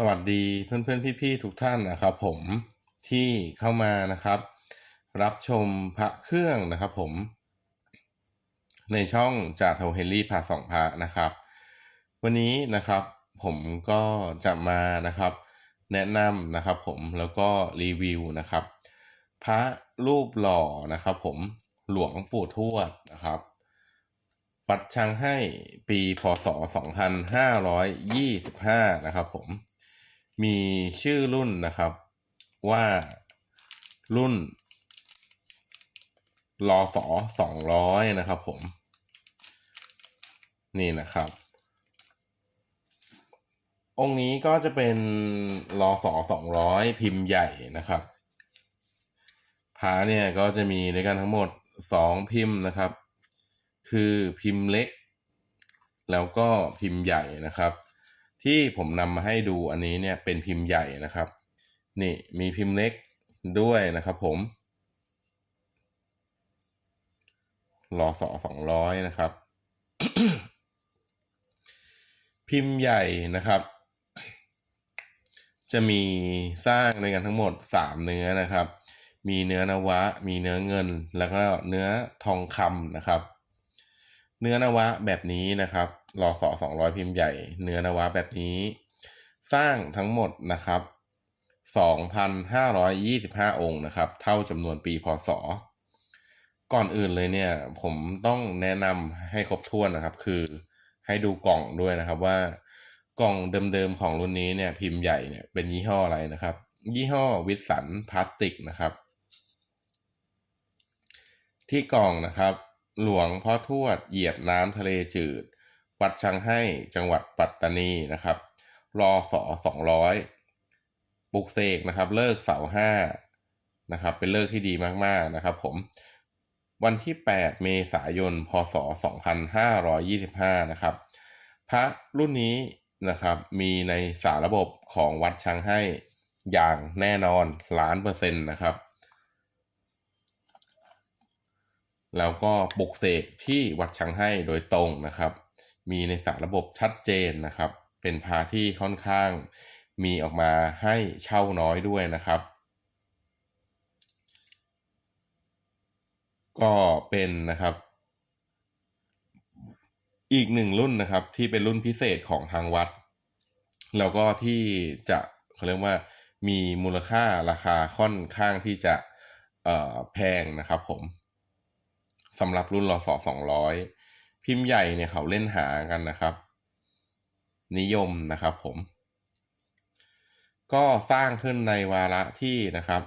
สวัสดีเพื่อนๆพี่ๆทุกท่านนะครับ ผมที่เข้ามานะครับ รับชมพระเครื่องนะครับ ผม ในช่องจากเทเฮนรี่พาสองพระนะครับ วันนี้นะครับ ผมก็จะมานะครับ แนะนำนะครับ ผมแล้วก็รีวิวนะครับ พระรูปหล่อนะครับ ผมหลวงปู่ทวดนะครับวัดชังให้ปีพศ 2525 นะครับผม มีชื่อรุ่นนะครับว่ารุ่นรอสอสองร้อยนะครับผม นี่นะครับ องค์นี้ก็จะเป็นรอสอสองร้อยพิมพ์ใหญ่นะครับพาเนี่ยก็จะมีด้วยกันทั้งหมดสองพิมพ์นะครับ คือพิมพ์เล็ก แล้วก็พิมพ์ใหญ่นะครับ ที่ผมนำมาให้ดูอันนี้เนี่ยเป็นพิมพ์ใหญ่นะครับ นี่มีพิมพ์เล็กด้วยนะครับผมรอสอสองร้อยนะครับ พิมพ์ใหญ่นะครับ จะมีสร้างในกันทั้งหมดสามเนื้อนะครับ มีเนื้อนวะ มีเนื้อเงิน แล้วก็เนื้อทองคำนะครับ เนื้อนวะแบบนี้นะครับ รอสอสองร้อยพิมพ์ใหญ่เนื้อนวะแบบนี้ สร้างทั้งหมดนะครับสองพันห้าร้อยยี่สิบห้าองค์นะครับ เท่าจำนวนปีพศก่อนอื่นเลยเนี่ยผมต้องแนะนำให้ครบถ้วนนะครับ คือให้ดูกล่องด้วยนะครับว่ากล่องเดิมๆของรุ่นนี้เนี่ยพิมพ์ใหญ่เนี่ยเป็นยี่ห้ออะไรนะครับ ยี่ห้อวิสันพลาสติกนะครับ ที่กล่องนะครับ หลวงพ่อทวดเหยียบน้ำทะเลจืด วัดชังให้จังหวัดปัตตานีนะครับรอสอสองร้อยปลุกเสกนะครับ เลิกเสาห้านะครับ เป็นเลิกที่ดีมากๆนะครับ ผมวันที่ 8 เมษายน พศ 2525 นะครับ พระรุ่นนี้นะครับ มีในสารระบบของวัดชังให้อย่างแน่นอนล้านเปอร์เซ็นต์นะครับ แล้วก็ปลุกเสกที่วัดชังให้โดยตรงนะครับ มีในสารระบบชัดเจนนะครับ เป็นพาที่ค่อนข้างมีออกมาให้เช่าน้อยด้วยนะครับ ก็เป็นนะครับ อีกหนึ่งรุ่นนะครับที่เป็นรุ่นพิเศษของทางวัด แล้วก็ที่จะเขาเรียกว่ามีมูลค่าราคาค่อนข้างที่จะแพงนะครับผมสำหรับรุ่นรอสอสองร้อย พิมพ์ใหญ่เนี่ยเขาเล่นหากันนะครับ นิยมนะครับผม ก็สร้างขึ้นในวาระที่นะครับ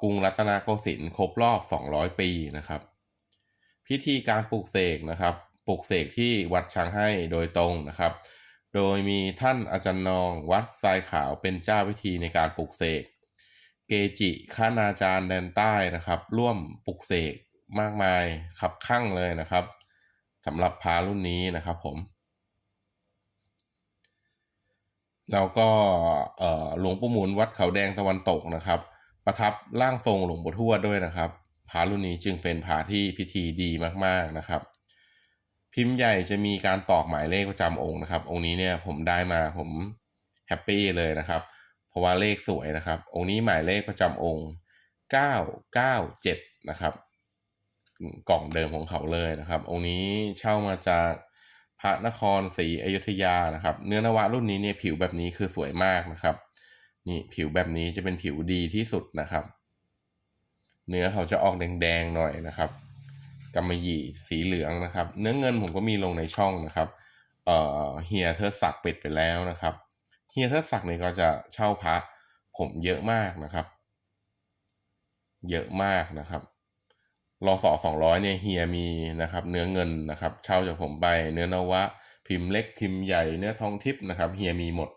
กรุงรัตนโกสินทร์ครบรอบ 200 ปีนะครับ พิธีการปลูกเสกนะครับปลูกเสกที่วัดช้างให้โดยตรงนะครับ โดยมีท่านอาจารย์นองวัดทรายขาวเป็นเจ้าพิธีในการปลูกเสก เกจิคณาจารย์แดนใต้นะครับ ร่วมปลูกเสกมากมายขับข้างเลยนะครับ สำหรับพารุ่นนี้นะครับผม แล้วก็หลวงปู่หมุนวัดเขาแดงตะวันตกนะครับ ประทับร่างทรงหลวงปู่ทวดด้วยนะครับพารุ่นนี้จึงเป็นพาที่พิธีดีมากๆนะครับ พิมพ์ใหญ่จะมีการตอกหมายเลขประจำองค์นะครับ องค์นี้เนี่ยผมได้มาผมแฮปปี้เลยนะครับ เพราะว่าเลขสวยนะครับ องค์นี้หมายเลขประจำองค์ 997 นะครับ กล่องเดิมของเขาเลยนะครับ องค์นี้เช่ามาจากพระนครศรีอยุธยานะครับ เนื้อนวะรุ่นนี้เนี่ยผิวแบบนี้คือสวยมากนะครับ นี่ผิวแบบนี้จะเป็นผิวดีที่สุดนะครับ เนื้อเขาจะออกแดงๆหน่อยนะครับกำมะหยี่สีเหลืองนะครับ เนื้อเงินผมก็มีลงในช่องนะครับ เอ่อเฮียเทอสักปิดไปแล้วนะครับเฮียเทอสักเนี่ยก็จะเช่าพระผมเยอะมากนะครับ เยอะมากนะครับ รอสอสองร้อยเนี่ยเฮียมีนะครับเนื้อเงินนะครับเช่าจากผมไปเนื้อนวะ พิมพ์เล็กพิมพ์ใหญ่เนื้อทองทิพย์นะครับเฮียมีหมด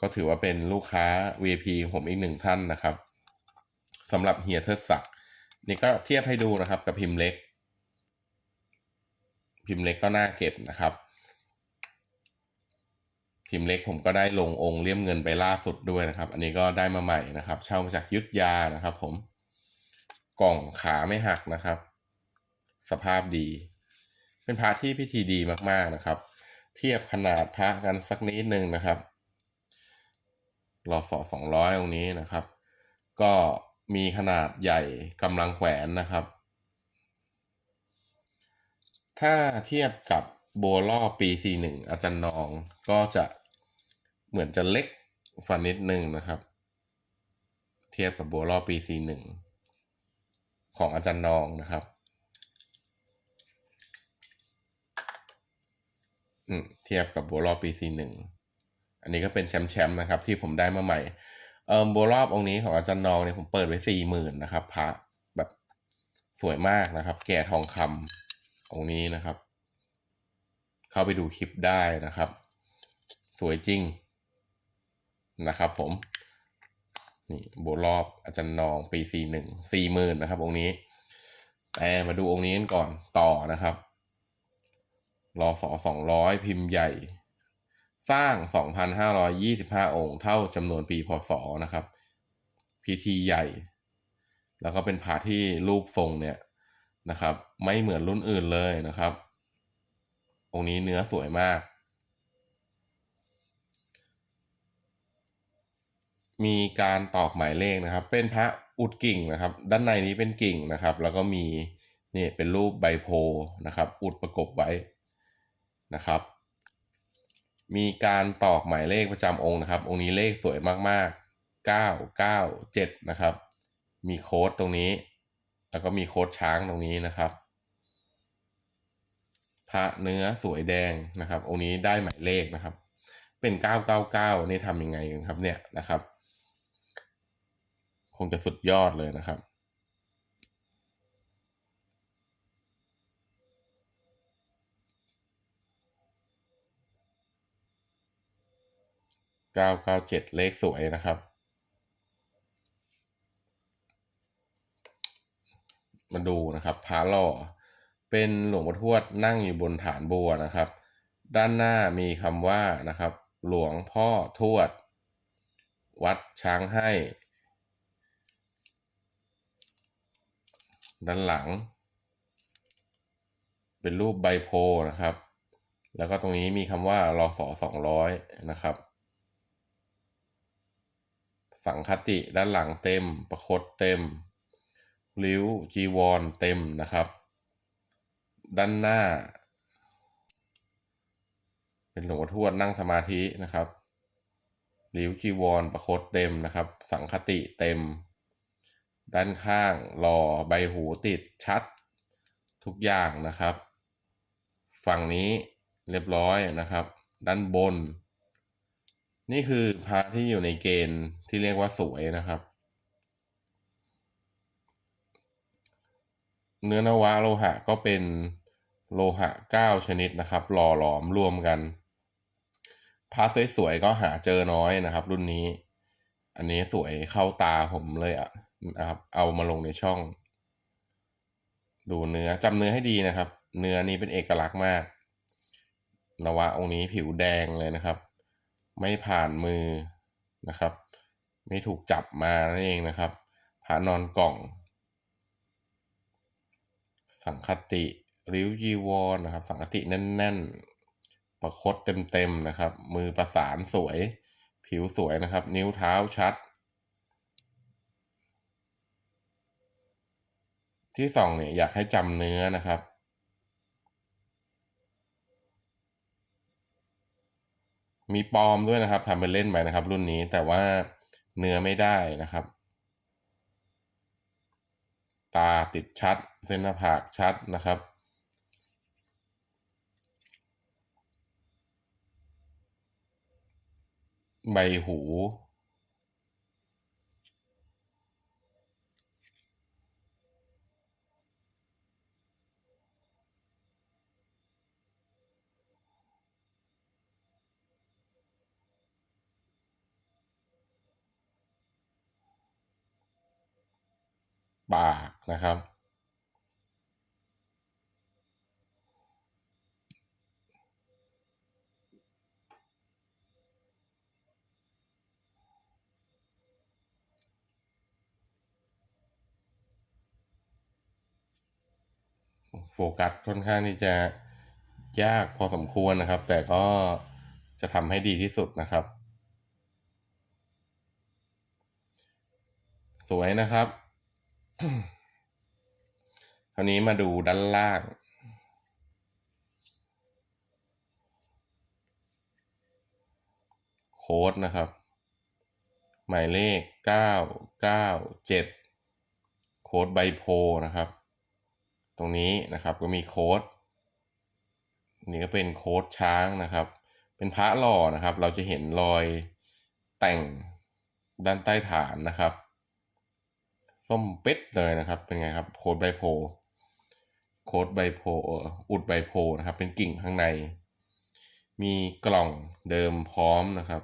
ก็ถือว่าเป็นลูกค้า VIP ผมอีกหนึ่งท่านนะครับสำหรับเฮียเทิดศักดิ์นี่ก็เทียบให้ดูนะครับกับพิมพ์เล็ก พิมพ์เล็กก็น่าเก็บนะครับ พิมพ์เล็กผมก็ได้ลงองค์เลี่ยมเงินไปล่าสุดด้วยนะครับ อันนี้ก็ได้มาใหม่นะครับ เช่ามาจากยุทธยานะครับผม กล่องขาไม่หักนะครับ สภาพดี เป็นพระที่พิธีดีมากๆนะครับ เทียบขนาดพระกันสักนิดนึงนะครับรอสอสองร้อยตรงนี้นะครับ ก็มีขนาดใหญ่กำลังแขวนนะครับ ถ้าเทียบกับโบลอปี 41 อาจารย์นองก็จะเหมือนจะเล็กฟันนิดนึงนะครับ เทียบกับโบลอปี 41 ของอาจารย์นองนะครับอืมเทียบกับโบลอปี 41 อันนี้ก็เป็นแชมป์แชมป์นะครับ ที่ผมได้มาใหม่ เอ่อโบรอบองค์นี้ของอาจารย์นองเนี่ยผมเปิดไว้สี่หมื่นนะครับพระแบบสวยมากนะครับ แก่ทองคำองค์นี้นะครับ เข้าไปดูคลิปได้นะครับ สวยจริงนะครับผม นี่โบรอบอาจารย์นองปีสี่หนึ่งสี่หมื่นนะครับ องค์นี้แต่มาดูองค์นี้กันก่อนต่อนะครับรอสอสองร้อยพิมพ์ใหญ่ สร้าง2,525องค์ เท่าจำนวนปีพศนะครับ พิธีใหญ่ แล้วก็เป็นผาที่รูปทรงเนี่ยนะครับ ไม่เหมือนรุ่นอื่นเลยนะครับ องค์นี้เนื้อสวยมาก มีการตอกหมายเลขนะครับ เป็นพระอุดกิ่งนะครับ ด้านในนี้เป็นกิ่งนะครับ แล้วก็มีนี่เป็นรูปใบโพนะครับ อุดประกบไว้นะครับ มีการตอกหมายเลขประจำองค์นะครับ องค์นี้เลขสวยมากๆ 9 9 7 นะครับ มีโค้ดตรงนี้ แล้วก็มีโค้ดช้างตรงนี้นะครับ พระเนื้อสวยแดงนะครับ องค์นี้ได้หมายเลขนะครับ เป็น 999 นี่ทำยังไงกันครับเนี่ยนะครับ งจะสุดยอดเลยนะครับ เก้าเก้าเจ็ดเลขสวยนะครับ มาดูนะครับพระหล่อ เป็นหลวงพ่อทวดนั่งอยู่บนฐานบัวนะครับ ด้านหน้ามีคำว่านะครับ หลวงพ่อทวด วัดช้างให้ ด้านหลัง เป็นรูปใบโพนะครับ แล้วก็ตรงนี้มีคำว่ารอสอสองร้อยนะครับ สังคติด้านหลังเต็ม ประคตเต็ม ริ้วจีวรเต็มนะครับ ด้านหน้า เป็นหลวงพ่อทวดนั่งสมาธินะครับริ้วจีวรประคตเต็มนะครับ สังคติเต็ม ด้านข้างหล่อใบหูติดชัด ทุกอย่างนะครับ ฝั่งนี้เรียบร้อยนะครับ ด้านบน นี่คือพระที่อยู่ในเกณฑ์ที่เรียกว่าสวยนะครับ เนื้อนวะโลหะก็เป็นโลหะเก้าชนิดนะครับ หล่อหลอมรวมกันพระสวยๆก็หาเจอน้อยนะครับ รุ่นนี้ อันนี้สวยเข้าตาผมเลยอะ นะครับ เอามาลงในช่อง ดูเนื้อจำเนื้อให้ดีนะครับ เนื้อนี้เป็นเอกลักษณ์มากนวะองค์นี้ผิวแดงเลยนะครับ ไม่ผ่านมือนะครับ ไม่ถูกจับมานั่นเองนะครับพระนอนกล่อง สังคติริ้วจีวรนะครับ สังคติแน่นๆ ประคตเต็มๆนะครับ มือประสานสวย ผิวสวยนะครับ นิ้วเท้าชัด ที่สองเนี่ยอยากให้จำเนื้อนะครับ มีปลอมด้วยนะครับทำเป็นเล่นไปนะครับ รุ่นนี้แต่ว่าเนื้อไม่ได้นะครับ ตาติดชัด เส้นหน้าผากชัดนะครับใบหู ปากนะครับ โฟกัสค่อนข้างที่จะยากพอสมควรนะครับ แต่ก็จะทำให้ดีที่สุดนะครับ สวยนะครับ คราวนี้มาดูด้านล่าง โค้ดนะครับ หมายเลขเก้าเก้าเจ็ดโค้ดใบโพนะครับ ตรงนี้นะครับก็มีโค้ดนี่ก็เป็นโค้ดช้างนะครับ เป็นพระหล่อนะครับ เราจะเห็นรอยแต่งด้านใต้ฐานนะครับ ส้มเป็ดเลยนะครับ เป็นไงครับ โคดใบโพโคดใบโพอุดใบโพนะครับ เป็นกิ่งข้างใน มีกล่องเดิมพร้อมนะครับ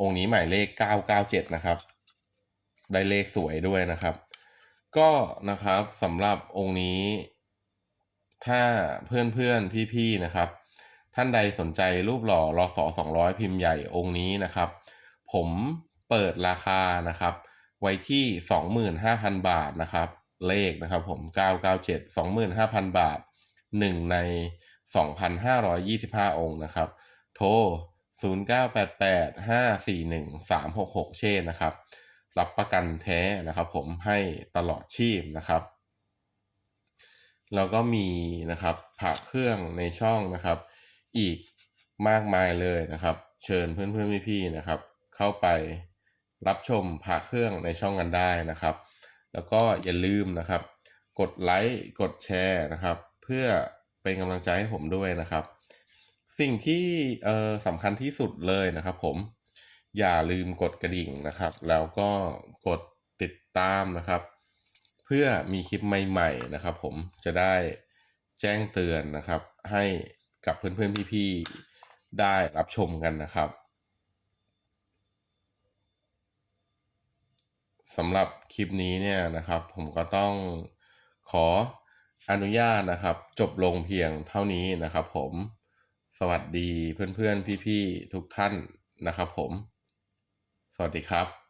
องค์นี้หมายเลข 997 นะครับ ได้เลขสวยด้วยนะครับ ก็นะครับสำหรับองค์นี้ ถ้าเพื่อนๆพี่ๆนะครับ ท่านใดสนใจรูปหล่อรอสอ200 พิมพ์ใหญ่องค์นี้นะครับ ผม เปิดราคานะครับ ไว้ที่ 25,000 บาทนะครับ เลขนะครับผม 997 25,000 บาท 1 ใน 2,525 องค์นะครับ โทร 0988 541 366 เช่นนะครับ รับประกันแท้นะครับผมให้ตลอดชีพนะครับ แล้วก็มีนะครับผักเครื่องในช่องนะครับ อีกมากมายเลยนะครับ เชิญเพื่อนๆพี่ๆนะครับ เข้าไป รับชมผักเครื่องในช่องกันได้นะครับ แล้วก็อย่าลืมนะครับ กดไลค์กดแชร์นะครับ เพื่อเป็นกำลังใจให้ผมด้วยนะครับ สิ่งที่เออสำคัญที่สุดเลยนะครับ ผมอย่าลืมกดกระดิ่งนะครับ แล้วก็กดติดตามนะครับ เพื่อมีคลิปใหม่ ๆนะครับ ผมจะได้แจ้งเตือนนะครับให้กับเพื่อนๆพี่ๆได้รับชมกันนะครับ สำหรับคลิปนี้เนี่ยนะครับ ผมก็ต้องขออนุญาตนะครับ จบลงเพียงเท่านี้นะครับ ผมสวัสดีเพื่อนๆพี่ๆทุกท่านนะครับ ผม สวัสดีครับ